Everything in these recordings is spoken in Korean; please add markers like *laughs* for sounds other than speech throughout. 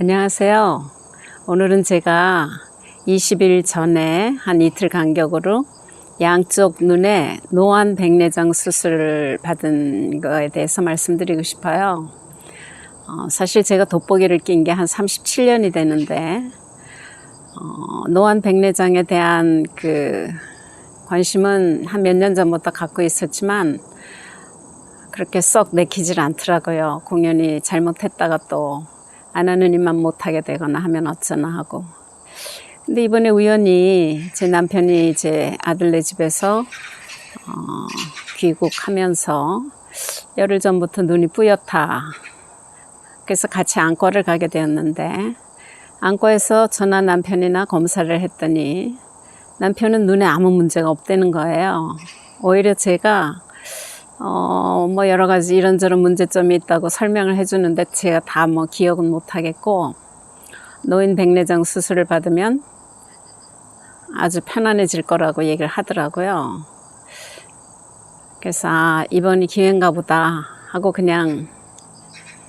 안녕하세요. 오늘은 제가 20일 전에 한 이틀 간격으로 양쪽 눈에 노안 백내장 수술을 받은 거에 대해서 말씀드리고 싶어요. 어, 사실 제가 돋보기를 낀 게 한 37년이 되는데 어, 노안 백내장에 대한 그 관심은 한 몇 년 전부터 갖고 있었지만 그렇게 썩 내키질 않더라고요. 공연이 잘못했다가 또 안 하는 일만 못하게 되거나 하면 어쩌나 하고. 근데 이번에 우연히 제 남편이 제 아들네 집에서 어, 귀국하면서 열흘 전부터 눈이 뿌옇다. 그래서 같이 안과를 가게 되었는데 안과에서 전화 남편이나 검사를 했더니 남편은 눈에 아무 문제가 없다는 거예요. 오히려 제가 어, 뭐 여러 가지 이런저런 문제점이 있다고 설명을 해주는데 제가 다 뭐 기억은 못 하겠고 노인 백내장 수술을 받으면 아주 편안해질 거라고 얘기를 하더라고요. 그래서 아, 이번이 기회인가 보다 하고 그냥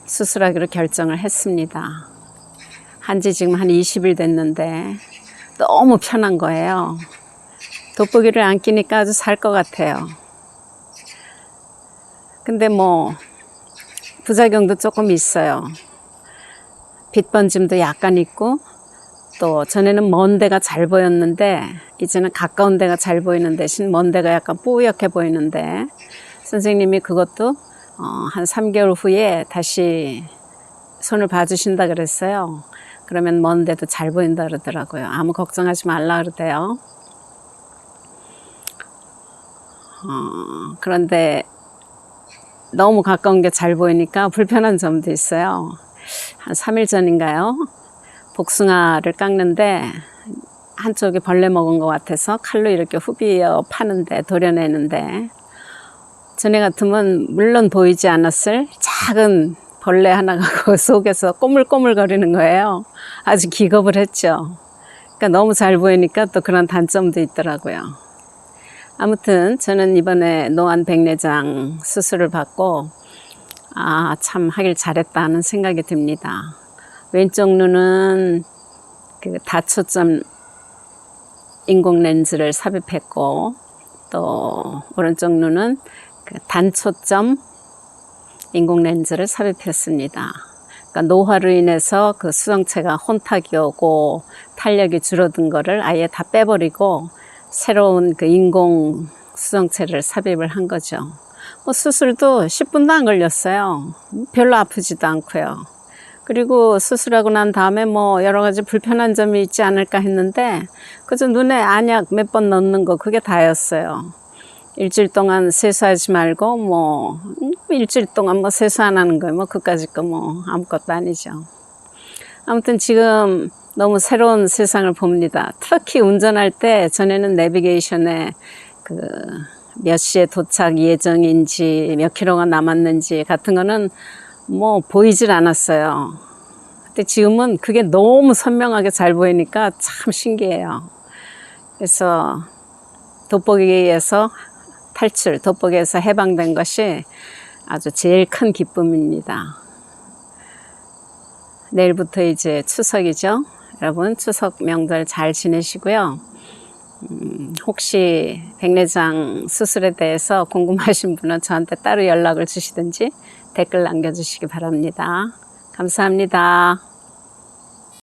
수술하기로 결정을 했습니다. 한 지 지금 한 20일 됐는데 너무 편한 거예요. 돋보기를 안 끼니까 아주 살 것 같아요. 근데 뭐 부작용도 조금 있어요. 빛 번짐도 약간 있고 또 전에는 먼 데가 잘 보였는데 이제는 가까운 데가 잘 보이는 대신 먼 데가 약간 뿌옇게 보이는데 선생님이 그것도 어, 한 3개월 후에 다시 손을 봐주신다 그랬어요. 그러면 먼 데도 잘 보인다 그러더라고요. 아무 걱정하지 말라 그러대요. 어, 그런데 너무 가까운 게 잘 보이니까 불편한 점도 있어요. 한 3일 전인가요? 복숭아를 깎는데 한쪽에 벌레 먹은 것 같아서 칼로 이렇게 후비어 파는데 도려내는데 전에 같으면 물론 보이지 않았을 작은 벌레 하나가 *laughs* 그 속에서 꼬물꼬물 거리는 거예요. 아주 기겁을 했죠. 그러니까 너무 잘 보이니까 또 그런 단점도 있더라고요. 아무튼 저는 이번에 노안 백내장 수술을 받고 아, 참 하길 잘했다 하는 생각이 듭니다. 왼쪽 눈은 그 다초점 인공 렌즈를 삽입했고 또 오른쪽 눈은 그 단초점 인공 렌즈를 삽입했습니다. 그러니까 노화로 인해서 그 수정체가 혼탁이 오고 탄력이 줄어든 거를 아예 다 빼버리고 새로운 그 인공 수정체를 삽입을 한 거죠. 뭐 수술도 10분도 안 걸렸어요. 별로 아프지도 않고요. 그리고 수술하고 난 다음에 뭐 여러 가지 불편한 점이 있지 않을까 했는데 그저 눈에 안약 몇 번 넣는 거 그게 다였어요. 일주일 동안 세수하지 말고 뭐 음, 일주일 동안 뭐 세수 안 하는 거예요. 뭐 그까짓 거 뭐 아무것도 아니죠. 아무튼 지금 너무 새로운 세상을 봅니다. 특히 운전할 때 전에는 내비게이션에 그 몇 시에 도착 예정인지 몇 킬로가 남았는지 같은 거는 뭐 보이질 않았어요. 근데 지금은 그게 너무 선명하게 잘 보이니까 참 신기해요. 그래서 돋보기에서 탈출, 돋보기에서 해방된 것이 아주 제일 큰 기쁨입니다. 내일부터 이제 추석이죠. 여러분 추석 명절 잘 지내시고요. 음, 혹시 백내장 수술에 대해서 궁금하신 분은 저한테 따로 연락을 주시든지 댓글 남겨주시기 바랍니다. 감사합니다.